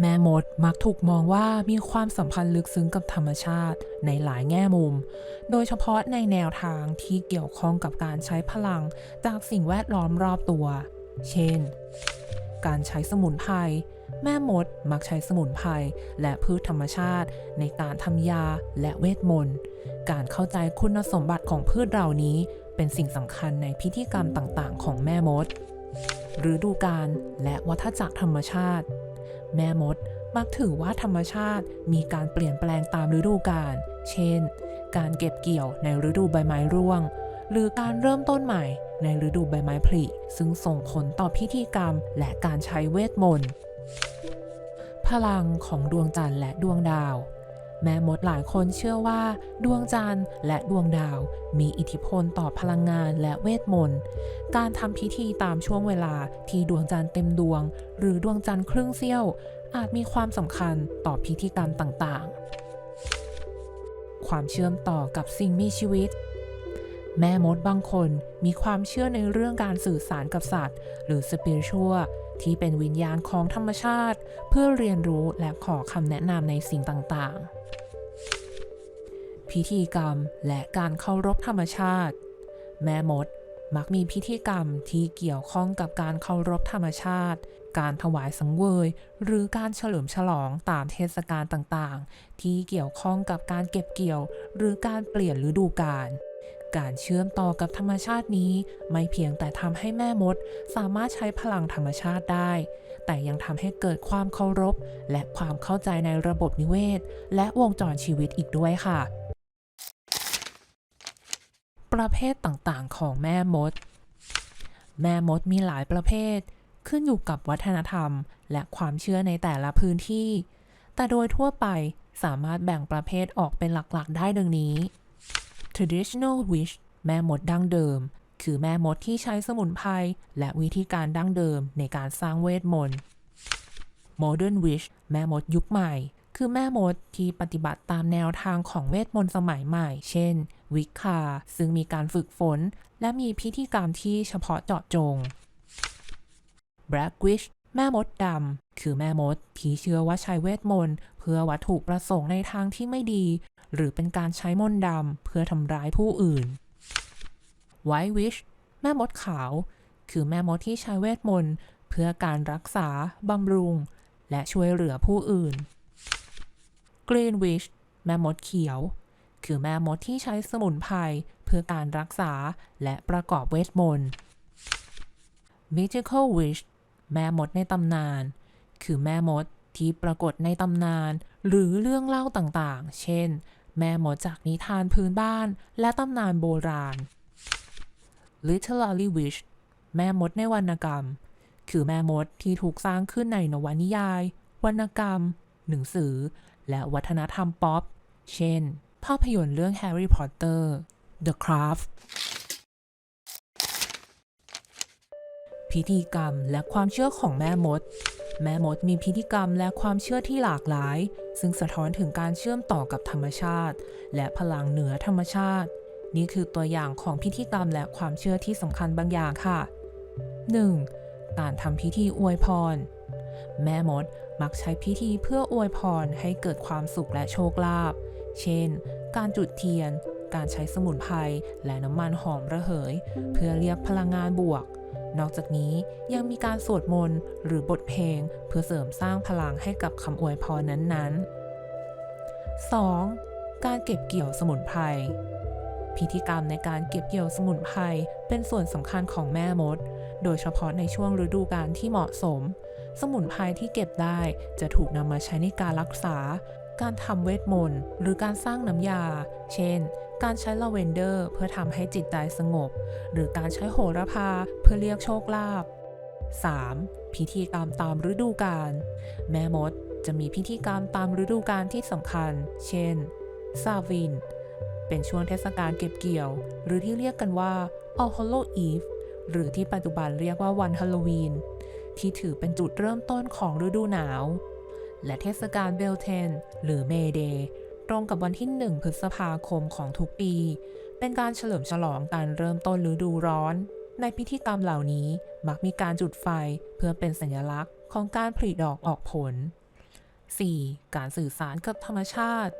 แม่มดมักถูกมองว่ามีความสัมพันธ์ลึกซึ้งกับธรรมชาติในหลายแง่มุม โดยเฉพาะในแนวทางที่เกี่ยวข้องกับการใช้พลังจากสิ่งแวดล้อมรอบตัว เช่น การใช้สมุนไพร แม่มดมักใช้สมุนไพรและพืชธรรมชาติ ในการทำยาและเวทมนต์ การเข้าใจคุณสมบัติของพืชเหล่านี้ เป็นสิ่งสำคัญในพิธีกรรมต่างๆ ของแม่มดฤดูกาลและวัฏจักรธรรมชาติ แม่มดมักถือว่าธรรมชาติมีการเปลี่ยนแปลงตามฤดูกาล เช่น การเก็บเกี่ยวในฤดูใบไม้ร่วง หรือการเริ่มต้นใหม่ในฤดูใบไม้ผลิ ซึ่งส่งผลต่อพิธีกรรมและการใช้เวทมนต์ พลังของดวงจันทร์และดวงดาว แม่มดหลายคนเชื่อว่า ดวงจันทร์และดวงดาว มีอิทธิพลต่อพลังงานและเวทมนต์ การทำพิธีตามช่วงเวลาที่ดวงจันทร์เต็มดวง หรือดวงจันทร์ครึ่งเสี้ยว อาจมีความสำคัญต่อพิธีกรรมต่างๆ ความเชื่อมต่อกับสิ่งมีชีวิตแม่มดบางคนมีความเชื่อในเรื่องการสื่อสารกับสัตว์ หรือสปิริชัวที่เป็นวิญญาณของธรรมชาติ เพื่อเรียนรู้และขอคำแนะนำในสิ่งต่างๆ พิธีกรรมและการเคารพธรรมชาติ แม่มดมักมีพิธีกรรมที่เกี่ยวข้องกับการเคารพธรรมชาติ การถวายสังเวย หรือการเฉลิมฉลองตามเทศกาลต่างๆ ที่เกี่ยวข้องกับการเก็บเกี่ยว หรือการเปลี่ยนฤดูกาล การเชื่อมต่อกับธรรมชาตินี้ ไม่เพียงแต่ทำให้แม่มดสามารถใช้พลังธรรมชาติได้ แต่ยังทำให้เกิดความเคารพ และความเข้าใจในระบบนิเวศ และวงจรชีวิตอีกด้วยค่ะ ประเภทต่างๆ ของแม่มด แม่มดมีหลายประเภท ขึ้นอยู่กับวัฒนธรรม และความเชื่อในแต่ละพื้นที่ แต่โดยทั่วไปสามารถแบ่งประเภทออกเป็นหลักๆ ได้ดังนี้ traditional witch แม่มดดั้งเดิม คือแม่มดที่ใช้สมุนไพรและวิธีการดั้งเดิมในการสร้างเวทมนต์ modern witch แม่มดยุคใหม่ คือแม่มดที่ปฏิบัติตามแนวทางของเวทมนต์สมัยใหม่ เช่น วิคา ซึ่งมีการฝึกฝน และมีพิธีกรรมที่เฉพาะเจาะจง Black Witch แม่มดดำ คือแม่มดที่เชื่อว่าใช้เวทมนต์เพื่อวัตถุประสงค์ในทางที่ไม่ดี หรือเป็นการใช้มนต์ดำเพื่อทำร้ายผู้อื่น White Witch แม่มดขาว คือแม่มดที่ใช้เวทมนต์เพื่อการรักษา บำรุง และช่วยเหลือผู้อื่น Green Witch แม่มดเขียว คือแม่มดที่ใช้สมุนไพรเพื่อการรักษาและประกอบเวทมนต์ Mythical Witch แม่มดในตำนาน คือแม่มดที่ปรากฏในตำนาน หรือเรื่องเล่าต่างๆ เช่น แม่มดจากนิทานพื้นบ้าน และตำนานโบราณ Literary Witch แม่มดในวรรณกรรม คือแม่มดที่ถูกสร้างขึ้นในนวนิยาย วรรณกรรม หนังสือ และวัฒนธรรมป๊อป เช่น ภาพยนตร์เรื่อง Harry Potter The Craft พิธีกรรมและความเชื่อของแม่มด แม่มดมีพิธีกรรมและความเชื่อที่หลากหลาย ซึ่งสะท้อนถึงการเชื่อมต่อกับธรรมชาติ และพลังเหนือธรรมชาติ นี่คือตัวอย่างของพิธีกรรมและความเชื่อที่สำคัญบางอย่างค่ะ 1. การทำพิธีอวยพร แม่มดมักใช้พิธีเพื่ออวยพรให้เกิดความสุขและโชคลาภ เช่น การจุดเทียน การใช้สมุนไพรและน้ำมันหอมระเหย เพื่อเรียกพลังงานบวก นอกจากนี้ยังมีการสวดมนต์หรือบทเพลง เพื่อเสริมสร้างพลังให้กับคำอวยพรนั้นๆ 2. การเก็บเกี่ยวสมุนไพรพิธีกรรมในการเก็บเกี่ยวสมุนไพรเป็นส่วนสำคัญของแม่มด โดยเฉพาะในช่วงฤดูกาลที่เหมาะสม สมุนไพรที่เก็บได้จะถูกนำมาใช้ในการรักษา การทำเวทมนต์หรือการสร้างน้ำยา เช่น การใช้ลาเวนเดอร์เพื่อทำให้จิตใจสงบ หรือการใช้โหระพาเพื่อเรียกโชคลาภ 3. พิธีกรรมตามฤดูกาลแม่มดจะมีพิธีกรรมตามฤดูกาลที่สำคัญ เช่น ซาวิน เป็นช่วงเทศกาลเก็บเกี่ยว หรือที่เรียกกันว่า All Hallow Eve หรือที่ปัจจุบันเรียกว่าวันฮาโลวีน ที่ถือเป็นจุดเริ่มต้นของฤดูหนาว และเทศกาลเบลเทน หรือเมเดย์ตรงกับวันที่ 1 พฤษภาคมของทุกปี เป็นการเฉลิมฉลองการเริ่มต้นฤดูร้อน ในพิธีกรรมเหล่านี้มักมีการจุดไฟเพื่อเป็นสัญลักษณ์ของการผลิดอกออกผล 4. การสื่อสารกับธรรมชาติ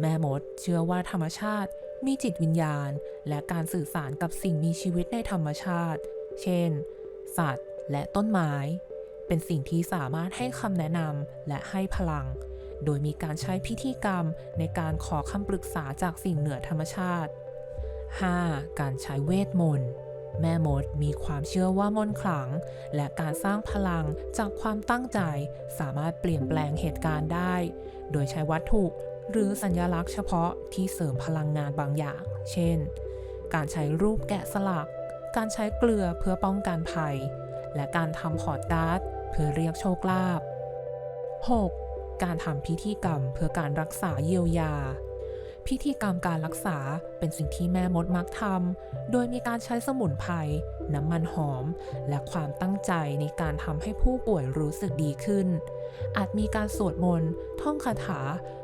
แม่มดเชื่อว่าธรรมชาติมีจิตวิญญาณ และการสื่อสารกับสิ่งมีชีวิตในธรรมชาติ เช่น สัตว์ และต้นไม้ เป็นสิ่งที่สามารถให้คำแนะนำและให้พลัง โดยมีการใช้พิธีกรรมในการขอคำปรึกษาจากสิ่งเหนือธรรมชาติ 5. การใช้เวทมนต์แม่มดมีความเชื่อว่ามนต์ขลัง และการสร้างพลังจากความตั้งใจ สามารถเปลี่ยนแปลงเหตุการณ์ได้ โดยใช้วัตถุหรือสัญลักษณ์เฉพาะที่เสริมพลังงานบางอย่าง เช่น การใช้รูปแกะสลัก การใช้เกลือเพื่อป้องกันภัย และการทำพอร์ตการ์ดเพื่อเรียกโชคลาภ 6. การทำพิธีกรรมเพื่อการรักษาเยียวยา พิธีกรรมการรักษาเป็นสิ่งที่แม่มดมักทำโดยมีการใช้สมุนไพรน้ำมันหอม และความตั้งใจในการทำให้ผู้ป่วยรู้สึกดีขึ้น อาจมีการสวดมนต์ท่องคาถา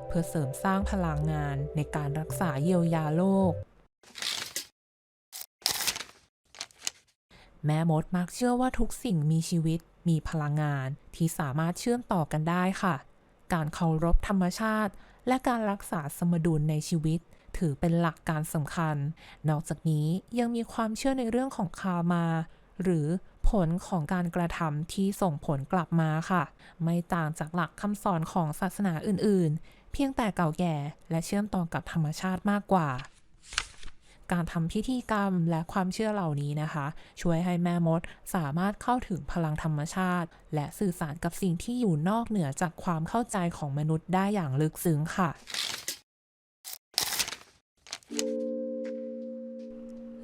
เพื่อเสริมสร้างพลังงานในการรักษาเยียวยาโลก แม่มดมักเชื่อว่าทุกสิ่งมีชีวิตมีพลังงานที่สามารถเชื่อมต่อกันได้ค่ะ การเคารพธรรมชาติ และการรักษาสมดุลในชีวิต ถือเป็นหลักการสำคัญ นอกจากนี้ยังมีความเชื่อในเรื่องของคามา หรือผลของการกระทำที่ส่งผลกลับมาค่ะ ไม่ต่างจากหลักคำสอนของศาสนาอื่น ๆ เพียงแต่เก่าแก่และเชื่อมต่อกับธรรมชาติมากกว่า การทำพิธีกรรมและความเชื่อเหล่านี้นะคะ ช่วยให้แม่มดสามารถเข้าถึงพลังธรรมชาติ และสื่อสารกับสิ่งที่อยู่นอกเหนือจากความเข้าใจของมนุษย์ได้อย่างลึกซึ้งค่ะ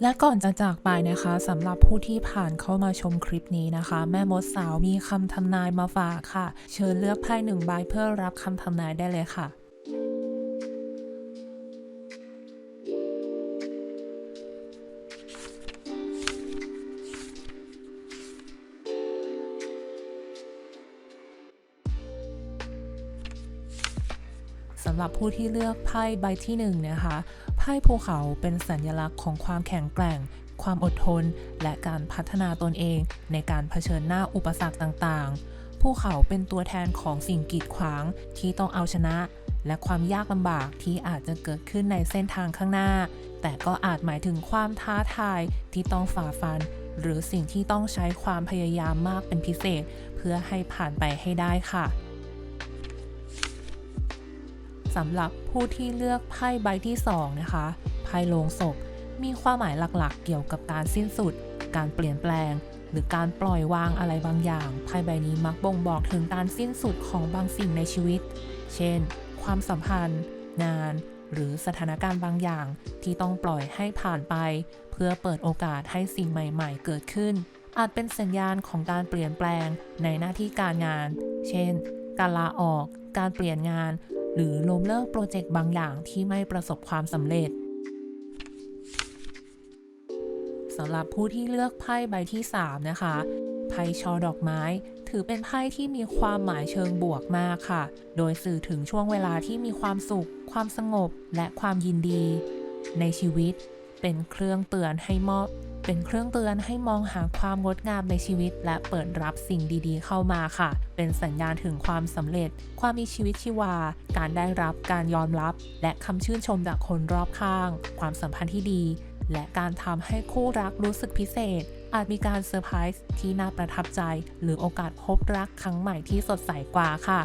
และก่อนจะจากไปนะคะสำหรับผู้ที่ผ่านเข้ามาชมคลิปนี้นะคะ แม่มดสาวมีคำทำนายมาฝากค่ะ เชิญเลือกไพ่หนึ่งใบเพื่อรับคำทำนายได้เลยค่ะำหรับผู้ที่เลือกไพ่ใบที่หนึ่งนะคะไพ่ภูเขาเป็นสัญลักษณ์ของความแข็งแกร่ง ความอดทน และการพัฒนาตนเอง ในการเผชิญหน้าอุปสรรคต่างๆ ภูเขาเป็นตัวแทนของสิ่งกีดขวางที่ต้องเอาชนะ และความยากลำบากที่อาจจะเกิดขึ้นในเส้นทางข้างหน้า แต่ก็อาจหมายถึงความท้าทายที่ต้องฝ่าฟัน หรือสิ่งที่ต้องใช้ความพยายามมากเป็นพิเศษ เพื่อให้ผ่านไปให้ได้ค่ะ สำหรับผู้ที่เลือกไพ่ใบที่2นะคะไพ่โลงศพ มีความหมายหลักๆ เกี่ยวกับการสิ้นสุด การเปลี่ยนแปลง หรือการปล่อยวางอะไรบางอย่างไพ่ใบนี้มักบ่งบอกถึงการสิ้นสุดของบางสิ่งในชีวิต เช่น ความสัมพันธ์ งาน หรือสถานการณ์บางอย่าง ที่ต้องปล่อยให้ผ่านไป เพื่อเปิดโอกาสให้สิ่งใหม่ ๆ เกิดขึ้น อาจเป็นสัญญาณของการเปลี่ยนแปลงในหน้าที่การงาน เช่น การลาออก การเปลี่ยนงาน หรือล้มเลิกโปรเจกต์บางอย่างที่ไม่ประสบความสำเร็จสำหรับผู้ที่เลือกไพ่ใบที่ 3 นะคะ ไพ่ชอดอกไม้ ถือเป็นไพ่ที่มีความหมายเชิงบวกมากค่ะ โดยสื่อถึงช่วงเวลาที่มีความสุข ความสงบ และความยินดี ในชีวิต เป็นเครื่องเตือนให้มอบ เป็นเครื่องเตือนให้มองหาความงดงามในชีวิต และเปิดรับสิ่งดีๆ เข้ามาค่ะ เป็นสัญญาณถึงความสำเร็จ ความมีชีวิตชีวา การได้รับการยอมรับ และคำชื่นชมจากคนรอบข้าง ความสัมพันธ์ที่ดี และการทำให้คู่รักรู้สึกพิเศษ อาจมีการเซอร์ไพรส์ที่น่าประทับใจ หรือโอกาสพบรักครั้งใหม่ที่สดใสกว่าค่ะ